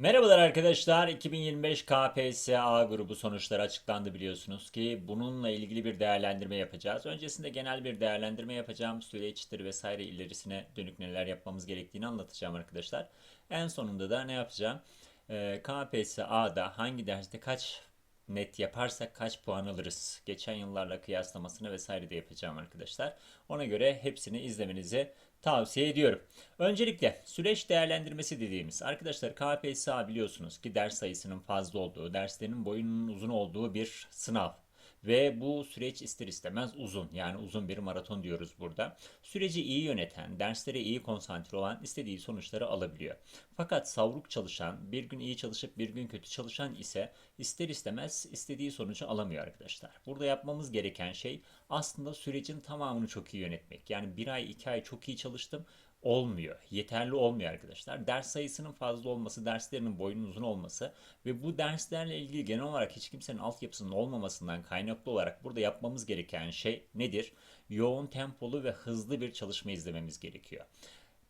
Merhabalar arkadaşlar. 2025 KPSS grubu sonuçları açıklandı biliyorsunuz ki bununla ilgili bir değerlendirme yapacağız. Öncesinde genel bir değerlendirme yapacağım. Süreçtir vesaire ilerisine dönük neler yapmamız gerektiğini anlatacağım arkadaşlar. En sonunda da ne yapacağım? Ee, KPSS'da hangi derste kaç net yaparsak kaç puan alırız? Geçen yıllarla kıyaslamasını vesaire de yapacağım arkadaşlar. Ona göre hepsini izlemenizi tavsiye ediyorum. Öncelikle süreç değerlendirmesi dediğimiz arkadaşlar KPSS biliyorsunuz ki ders sayısının fazla olduğu, derslerin boyunun uzun olduğu bir sınav. Ve bu süreç ister istemez uzun. Yani uzun bir maraton diyoruz burada. Süreci iyi yöneten, derslere iyi konsantre olan istediği sonuçları alabiliyor. Fakat savruk çalışan, bir gün iyi çalışıp bir gün kötü çalışan ise ister istemez istediği sonucu alamıyor arkadaşlar. Burada yapmamız gereken şey aslında sürecin tamamını çok iyi yönetmek. Yani bir ay, iki ay çok iyi çalıştım olmuyor. Yeterli olmuyor arkadaşlar. Ders sayısının fazla olması, derslerinin boyunun uzun olması ve bu derslerle ilgili genel olarak hiç kimsenin altyapısının olmamasından kaynaklı olarak burada yapmamız gereken şey nedir? Yoğun tempolu ve hızlı bir çalışma izlememiz gerekiyor.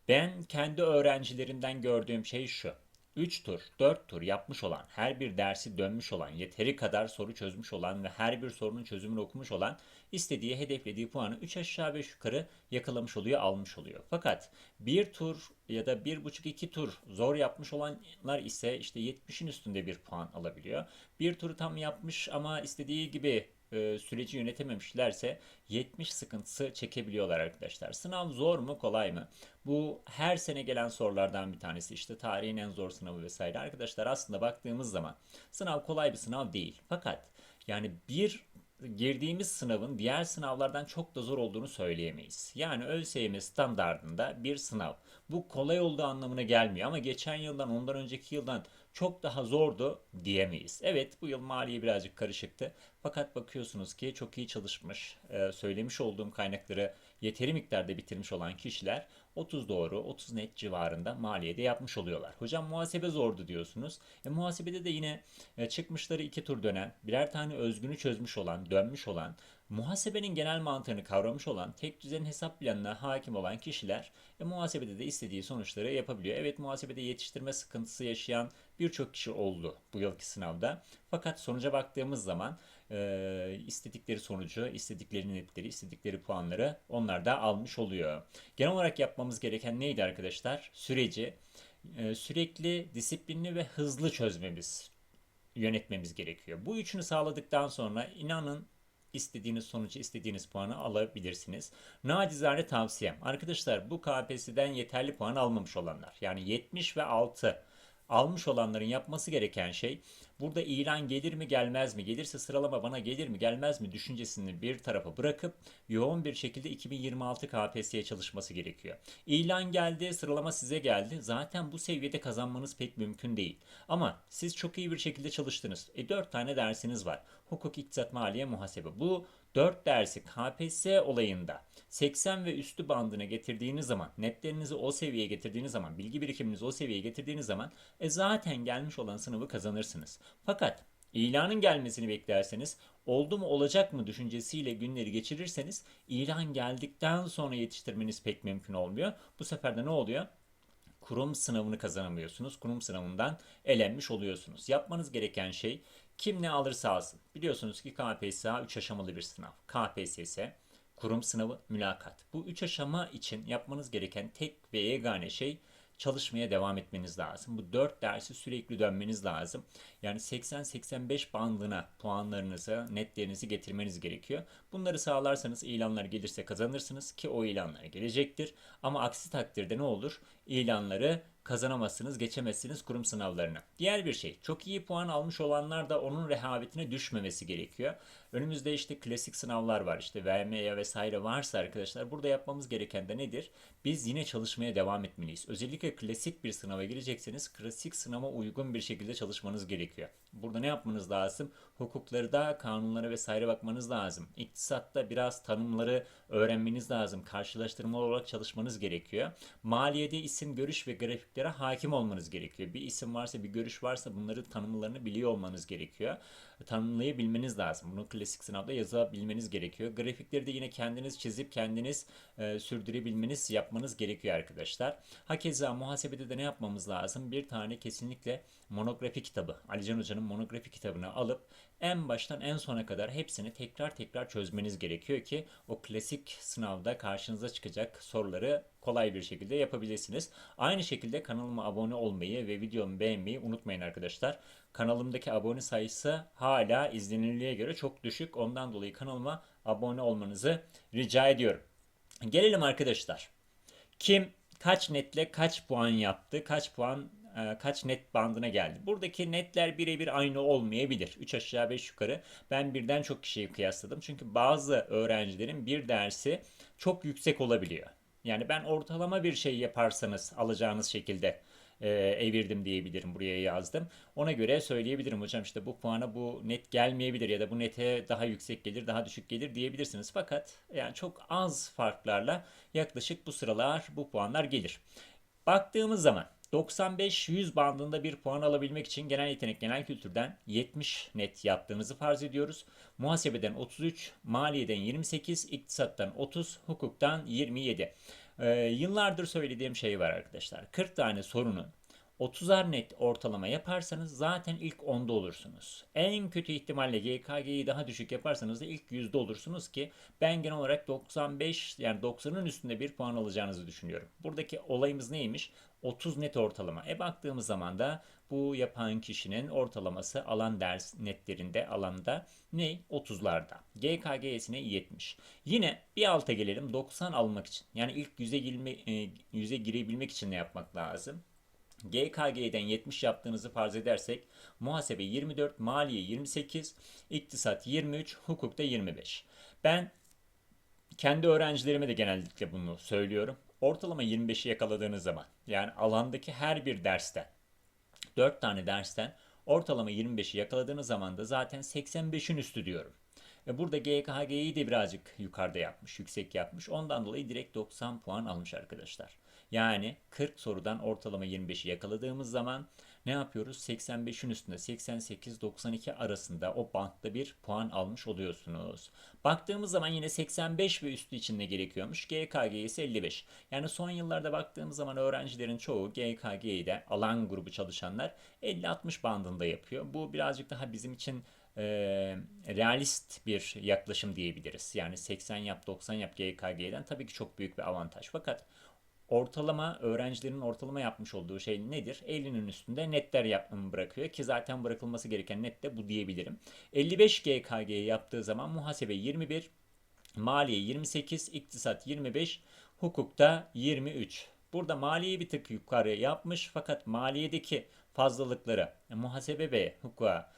Ben kendi öğrencilerimden gördüğüm şey şu. 3 tur, 4 tur yapmış olan, her bir dersi dönmüş olan, yeteri kadar soru çözmüş olan ve her bir sorunun çözümünü okumuş olan istediği, hedeflediği puanı 3 aşağı 5 yukarı yakalamış oluyor, almış oluyor. Fakat bir tur ya da 1,5-2 tur zor yapmış olanlar ise işte 70'in üstünde bir puan alabiliyor. Bir turu tam yapmış ama istediği gibi e, süreci yönetememişlerse 70 sıkıntısı çekebiliyorlar arkadaşlar. Sınav zor mu kolay mı? Bu her sene gelen sorulardan bir tanesi işte tarihin en zor sınavı vesaire. Arkadaşlar aslında baktığımız zaman sınav kolay bir sınav değil. Fakat yani bir girdiğimiz sınavın diğer sınavlardan çok da zor olduğunu söyleyemeyiz. Yani ÖSYM standardında bir sınav. Bu kolay olduğu anlamına gelmiyor ama geçen yıldan ondan önceki yıldan çok daha zordu diyemeyiz. Evet bu yıl maliye birazcık karışıktı. Fakat bakıyorsunuz ki çok iyi çalışmış, e, söylemiş olduğum kaynakları yeteri miktarda bitirmiş olan kişiler 30 doğru, 30 net civarında maliyede yapmış oluyorlar. Hocam muhasebe zordu diyorsunuz. E, muhasebede de yine e, çıkmışları iki tur dönen, birer tane özgünü çözmüş olan, dönmüş olan, muhasebenin genel mantığını kavramış olan, tek düzen hesap planına hakim olan kişiler e, muhasebede de istediği sonuçları yapabiliyor. Evet muhasebede yetiştirme sıkıntısı yaşayan birçok kişi oldu bu yılki sınavda. Fakat sonuca baktığımız zaman e, istedikleri sonucu, istedikleri netleri, istedikleri puanları onlar da almış oluyor. Genel olarak yapmamız gereken neydi arkadaşlar? Süreci e, sürekli disiplinli ve hızlı çözmemiz, yönetmemiz gerekiyor. Bu üçünü sağladıktan sonra inanın istediğiniz sonucu, istediğiniz puanı alabilirsiniz. Nacizane tavsiyem. Arkadaşlar bu KPSS'den yeterli puan almamış olanlar. Yani 70 ve 6 almış olanların yapması gereken şey burada ilan gelir mi gelmez mi gelirse sıralama bana gelir mi gelmez mi düşüncesini bir tarafa bırakıp yoğun bir şekilde 2026 KPSS'ye çalışması gerekiyor. İlan geldi sıralama size geldi zaten bu seviyede kazanmanız pek mümkün değil. Ama siz çok iyi bir şekilde çalıştınız. E 4 tane dersiniz var. Hukuk, iktisat, maliye, muhasebe. Bu 4 dersi KPSS olayında 80 ve üstü bandına getirdiğiniz zaman, netlerinizi o seviyeye getirdiğiniz zaman, bilgi birikiminizi o seviyeye getirdiğiniz zaman e zaten gelmiş olan sınavı kazanırsınız. Fakat ilanın gelmesini beklerseniz oldu mu olacak mı düşüncesiyle günleri geçirirseniz ilan geldikten sonra yetiştirmeniz pek mümkün olmuyor. Bu sefer de ne oluyor? kurum sınavını kazanamıyorsunuz. Kurum sınavından elenmiş oluyorsunuz. Yapmanız gereken şey kim ne alırsa alsın. Biliyorsunuz ki KPSS 3 aşamalı bir sınav. KPSS, kurum sınavı, mülakat. Bu 3 aşama için yapmanız gereken tek ve yegane şey çalışmaya devam etmeniz lazım. Bu 4 dersi sürekli dönmeniz lazım. Yani 80-85 bandına puanlarınızı, netlerinizi getirmeniz gerekiyor. Bunları sağlarsanız ilanlar gelirse kazanırsınız ki o ilanlar gelecektir. Ama aksi takdirde ne olur? İlanları kazanamazsınız, geçemezsiniz kurum sınavlarını. Diğer bir şey, çok iyi puan almış olanlar da onun rehavetine düşmemesi gerekiyor. Önümüzde işte klasik sınavlar var, işte VMA vesaire varsa arkadaşlar burada yapmamız gereken de nedir? Biz yine çalışmaya devam etmeliyiz. Özellikle klasik bir sınava girecekseniz klasik sınava uygun bir şekilde çalışmanız gerekiyor. Burada ne yapmanız lazım? Hukukları da, kanunlara vesaire bakmanız lazım. İktisatta biraz tanımları öğrenmeniz lazım. Karşılaştırma olarak çalışmanız gerekiyor. Maliyede isim, görüş ve grafik grafiklere hakim olmanız gerekiyor. Bir isim varsa, bir görüş varsa bunları tanımlarını biliyor olmanız gerekiyor. Tanımlayabilmeniz lazım. Bunu klasik sınavda yazabilmeniz gerekiyor. Grafikleri de yine kendiniz çizip kendiniz e, sürdürebilmeniz, yapmanız gerekiyor arkadaşlar. Hakeza muhasebede de ne yapmamız lazım? Bir tane kesinlikle monografi kitabı, Alican Hoca'nın monografi kitabını alıp en baştan en sona kadar hepsini tekrar tekrar çözmeniz gerekiyor ki o klasik sınavda karşınıza çıkacak soruları kolay bir şekilde yapabilirsiniz. Aynı şekilde kanalıma abone olmayı ve videomu beğenmeyi unutmayın arkadaşlar. Kanalımdaki abone sayısı hala izlenirliğe göre çok düşük. Ondan dolayı kanalıma abone olmanızı rica ediyorum. Gelelim arkadaşlar. Kim kaç netle kaç puan yaptı, kaç puan kaç net bandına geldi. Buradaki netler birebir aynı olmayabilir. 3 aşağı 5 yukarı. Ben birden çok kişiyi kıyasladım. Çünkü bazı öğrencilerin bir dersi çok yüksek olabiliyor. Yani ben ortalama bir şey yaparsanız alacağınız şekilde e, evirdim diyebilirim. Buraya yazdım. Ona göre söyleyebilirim hocam işte bu puana bu net gelmeyebilir ya da bu nete daha yüksek gelir, daha düşük gelir diyebilirsiniz. Fakat yani çok az farklarla yaklaşık bu sıralar bu puanlar gelir. Baktığımız zaman 95-100 bandında bir puan alabilmek için genel yetenek, genel kültürden 70 net yaptığınızı farz ediyoruz. Muhasebeden 33, maliyeden 28, iktisattan 30, hukuktan 27. Ee, yıllardır söylediğim şey var arkadaşlar. 40 tane sorunun 30'ar net ortalama yaparsanız zaten ilk 10'da olursunuz. En kötü ihtimalle GKG'yi daha düşük yaparsanız da ilk 100'de olursunuz ki ben genel olarak 95 yani 90'ın üstünde bir puan alacağınızı düşünüyorum. Buradaki olayımız neymiş? 30 net ortalama. E baktığımız zaman da bu yapan kişinin ortalaması alan ders netlerinde alanda ne? 30'larda. GKG'sine 70. Yine bir alta gelelim 90 almak için. Yani ilk 100'e girme, 100'e girebilmek için ne yapmak lazım? GKG'den 70 yaptığınızı farz edersek muhasebe 24, maliye 28, iktisat 23, hukukta 25. Ben kendi öğrencilerime de genellikle bunu söylüyorum. Ortalama 25'i yakaladığınız zaman yani alandaki her bir dersten 4 tane dersten ortalama 25'i yakaladığınız zaman da zaten 85'in üstü diyorum. Ve burada GKG'yi de birazcık yukarıda yapmış, yüksek yapmış. Ondan dolayı direkt 90 puan almış arkadaşlar. Yani 40 sorudan ortalama 25'i yakaladığımız zaman ne yapıyoruz? 85'in üstünde 88-92 arasında o bantta bir puan almış oluyorsunuz. Baktığımız zaman yine 85 ve üstü için ne gerekiyormuş? GKG ise 55. Yani son yıllarda baktığımız zaman öğrencilerin çoğu GKG'yi de alan grubu çalışanlar 50-60 bandında yapıyor. Bu birazcık daha bizim için e, realist bir yaklaşım diyebiliriz. Yani 80 yap 90 yap GKG'den tabii ki çok büyük bir avantaj. Fakat ortalama öğrencilerin ortalama yapmış olduğu şey nedir? 50'nin üstünde netler yapmamı bırakıyor ki zaten bırakılması gereken net de bu diyebilirim. 55 GKG yaptığı zaman muhasebe 21, maliye 28, iktisat 25, hukukta 23. Burada maliye bir tık yukarı yapmış fakat maliyedeki fazlalıkları muhasebe ve hukuka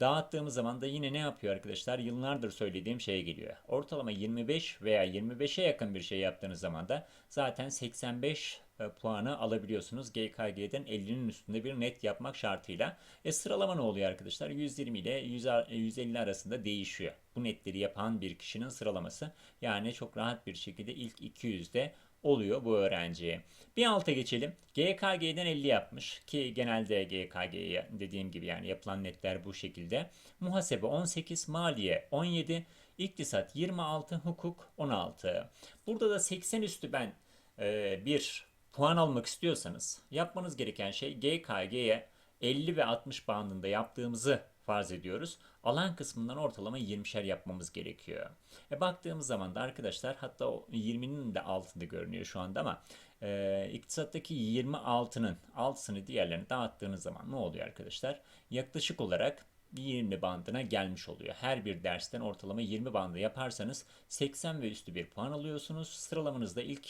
dağıttığımız zaman da yine ne yapıyor arkadaşlar? Yıllardır söylediğim şeye geliyor. Ortalama 25 veya 25'e yakın bir şey yaptığınız zaman da zaten 85 e, puanı alabiliyorsunuz. GKG'den 50'nin üstünde bir net yapmak şartıyla. E sıralama ne oluyor arkadaşlar? 120 ile 150 arasında değişiyor. Bu netleri yapan bir kişinin sıralaması. Yani çok rahat bir şekilde ilk 200'de oluyor bu öğrenciye. Bir alta geçelim. GKG'den 50 yapmış ki genelde GKG'ye dediğim gibi yani yapılan netler bu şekilde. Muhasebe 18, maliye 17, iktisat 26, hukuk 16. Burada da 80 üstü ben e, bir puan almak istiyorsanız yapmanız gereken şey GKG'ye 50 ve 60 bandında yaptığımızı farz ediyoruz. Alan kısmından ortalama 20'şer yapmamız gerekiyor. E baktığımız zaman da arkadaşlar hatta 20'nin de altında görünüyor şu anda ama e, iktisattaki 26'nın altısını diğerlerine dağıttığınız zaman ne oluyor arkadaşlar? Yaklaşık olarak 20 bandına gelmiş oluyor. Her bir dersten ortalama 20 bandı yaparsanız 80 ve üstü bir puan alıyorsunuz. Sıralamanızda ilk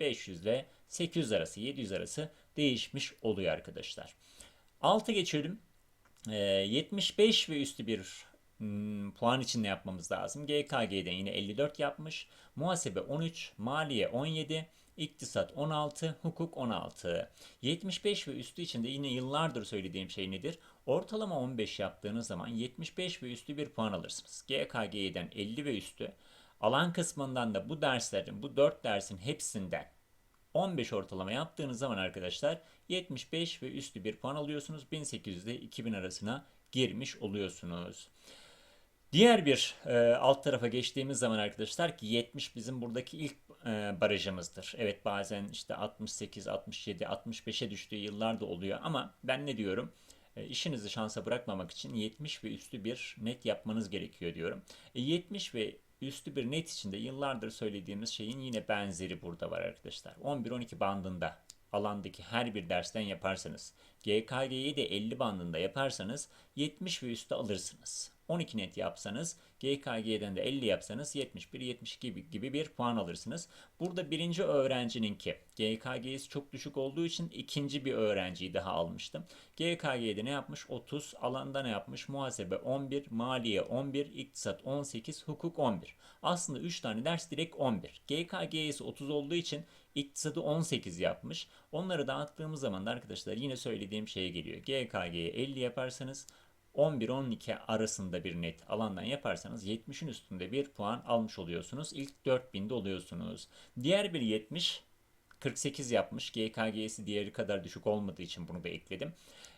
500 ile 800 arası 700 arası değişmiş oluyor arkadaşlar. Altı geçelim. 75 ee, ve üstü bir hmm, puan için ne yapmamız lazım? GKG'den yine 54 yapmış. Muhasebe 13, maliye 17, iktisat 16, hukuk 16. 75 ve üstü için de yine yıllardır söylediğim şey nedir? Ortalama 15 yaptığınız zaman 75 ve üstü bir puan alırsınız. GKG'den 50 ve üstü. Alan kısmından da bu derslerin, bu 4 dersin hepsinden 15 ortalama yaptığınız zaman arkadaşlar 75 ve üstü bir puan alıyorsunuz. 1800 ile 2000 arasına girmiş oluyorsunuz. Diğer bir e, alt tarafa geçtiğimiz zaman arkadaşlar ki 70 bizim buradaki ilk e, barajımızdır. Evet bazen işte 68, 67, 65'e düştüğü yıllar da oluyor ama ben ne diyorum? E, işinizi şansa bırakmamak için 70 ve üstü bir net yapmanız gerekiyor diyorum. E, 70 ve üstü bir net içinde yıllardır söylediğimiz şeyin yine benzeri burada var arkadaşlar. 11-12 bandında alandaki her bir dersten yaparsanız, GKG'yi de 50 bandında yaparsanız 70 ve üstü alırsınız. 12 net yapsanız GKG'den de 50 yapsanız 71 72 gibi, gibi bir puan alırsınız. Burada birinci öğrencininki GKG'si çok düşük olduğu için ikinci bir öğrenciyi daha almıştım. GKG'de ne yapmış? 30, alanda ne yapmış? Muhasebe 11, maliye 11, iktisat 18, hukuk 11. Aslında 3 tane ders direkt 11. GKG'si 30 olduğu için iktisadı 18 yapmış. Onları dağıttığımız zaman da arkadaşlar yine söylediğim şeye geliyor. GKG'ye 50 yaparsanız 11-12 arasında bir net alandan yaparsanız 70'in üstünde bir puan almış oluyorsunuz. İlk 4000'de oluyorsunuz. Diğer bir 70 48 yapmış. GKG'si diğeri kadar düşük olmadığı için bunu da ekledim.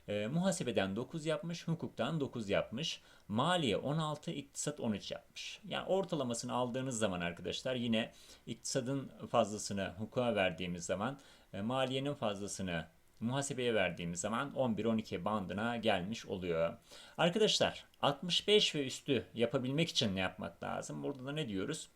E, muhasebeden 9 yapmış, hukuktan 9 yapmış. Maliye 16, iktisat 13 yapmış. Yani ortalamasını aldığınız zaman arkadaşlar yine iktisadın fazlasını hukuka verdiğimiz zaman e, maliyenin fazlasını muhasebeye verdiğimiz zaman 11-12 bandına gelmiş oluyor. Arkadaşlar 65 ve üstü yapabilmek için ne yapmak lazım? Burada da ne diyoruz?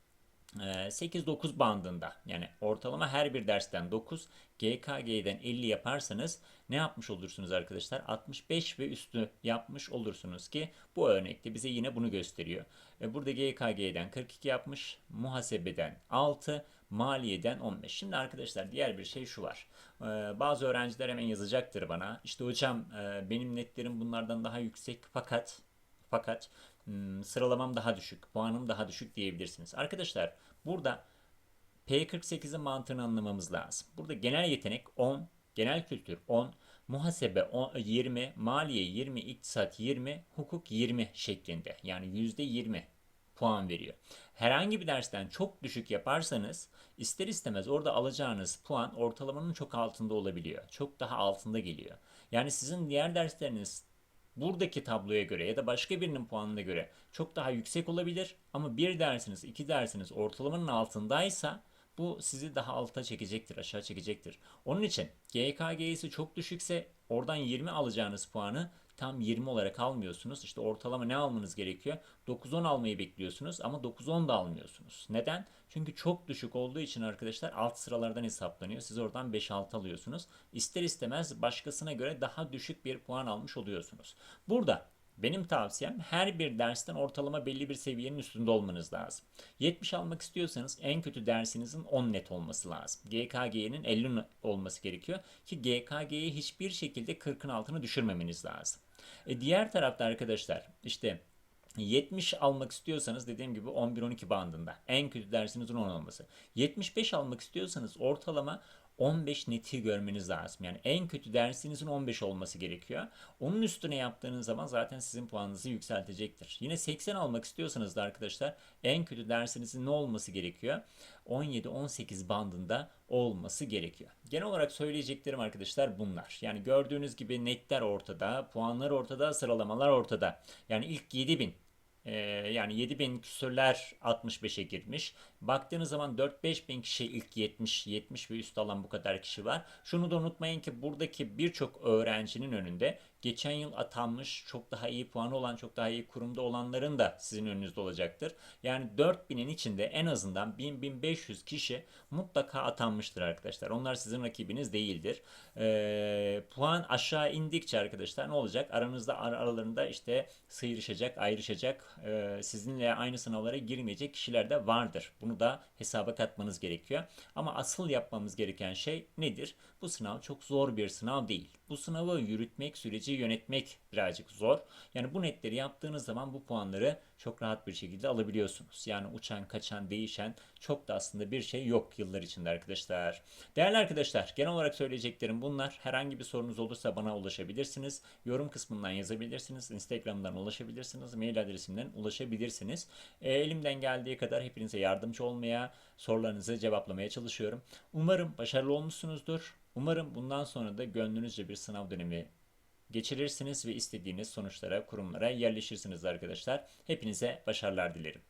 8-9 bandında yani ortalama her bir dersten 9 GKG'den 50 yaparsanız ne yapmış olursunuz arkadaşlar? 65 ve üstü yapmış olursunuz ki bu örnekte bize yine bunu gösteriyor. Burada GKG'den 42 yapmış, muhasebeden 6, maliyeden 15. Şimdi arkadaşlar diğer bir şey şu var. Bazı öğrenciler hemen yazacaktır bana. İşte hocam benim netlerim bunlardan daha yüksek fakat fakat sıralamam daha düşük, puanım daha düşük diyebilirsiniz. Arkadaşlar burada P48'in mantığını anlamamız lazım. Burada genel yetenek 10, genel kültür 10, muhasebe 10, 20, maliye 20, iktisat 20, hukuk 20 şeklinde. Yani %20 puan veriyor. Herhangi bir dersten çok düşük yaparsanız ister istemez orada alacağınız puan ortalamanın çok altında olabiliyor. Çok daha altında geliyor. Yani sizin diğer dersleriniz buradaki tabloya göre ya da başka birinin puanına göre çok daha yüksek olabilir ama bir dersiniz, iki dersiniz ortalamanın altındaysa bu sizi daha alta çekecektir, aşağı çekecektir. Onun için GKG'si çok düşükse oradan 20 alacağınız puanı tam 20 olarak almıyorsunuz. İşte ortalama ne almanız gerekiyor? 9-10 almayı bekliyorsunuz ama 9-10 da almıyorsunuz. Neden? Çünkü çok düşük olduğu için arkadaşlar alt sıralardan hesaplanıyor. Siz oradan 5-6 alıyorsunuz. İster istemez başkasına göre daha düşük bir puan almış oluyorsunuz. Burada benim tavsiyem her bir dersten ortalama belli bir seviyenin üstünde olmanız lazım. 70 almak istiyorsanız en kötü dersinizin 10 net olması lazım. GKG'nin 50 olması gerekiyor ki GKG'yi hiçbir şekilde 40'ın altına düşürmemeniz lazım. E diğer tarafta arkadaşlar işte 70 almak istiyorsanız dediğim gibi 11-12 bandında. En kötü dersinizin 10 olması. 75 almak istiyorsanız ortalama 15 neti görmeniz lazım. Yani en kötü dersinizin 15 olması gerekiyor. Onun üstüne yaptığınız zaman zaten sizin puanınızı yükseltecektir. Yine 80 almak istiyorsanız da arkadaşlar en kötü dersinizin ne olması gerekiyor? 17-18 bandında olması gerekiyor. Genel olarak söyleyeceklerim arkadaşlar bunlar. Yani gördüğünüz gibi netler ortada, puanlar ortada, sıralamalar ortada. Yani ilk 7000 ee, yani 7000 küsürler 65'e girmiş. Baktığınız zaman 4-5 bin kişi ilk 70, 70 ve üst alan bu kadar kişi var. Şunu da unutmayın ki buradaki birçok öğrencinin önünde geçen yıl atanmış çok daha iyi puanı olan çok daha iyi kurumda olanların da sizin önünüzde olacaktır. Yani 4000'in içinde en azından 1000-1500 kişi mutlaka atanmıştır arkadaşlar. Onlar sizin rakibiniz değildir. Ee, puan aşağı indikçe arkadaşlar ne olacak? Aranızda ar aralarında işte sıyrışacak, ayrışacak, e, sizinle aynı sınavlara girmeyecek kişiler de vardır. Bunu da hesaba katmanız gerekiyor. Ama asıl yapmamız gereken şey nedir? Bu sınav çok zor bir sınav değil. Bu sınavı yürütmek, süreci yönetmek birazcık zor. Yani bu netleri yaptığınız zaman bu puanları çok rahat bir şekilde alabiliyorsunuz. Yani uçan, kaçan, değişen çok da aslında bir şey yok yıllar içinde arkadaşlar. Değerli arkadaşlar, genel olarak söyleyeceklerim bunlar. Herhangi bir sorunuz olursa bana ulaşabilirsiniz. Yorum kısmından yazabilirsiniz. Instagram'dan ulaşabilirsiniz. Mail adresimden ulaşabilirsiniz. E, elimden geldiği kadar hepinize yardımcı olmaya, sorularınızı cevaplamaya çalışıyorum. Umarım başarılı olmuşsunuzdur. Umarım bundan sonra da gönlünüzce bir sınav dönemi geçirirsiniz ve istediğiniz sonuçlara, kurumlara yerleşirsiniz arkadaşlar. Hepinize başarılar dilerim.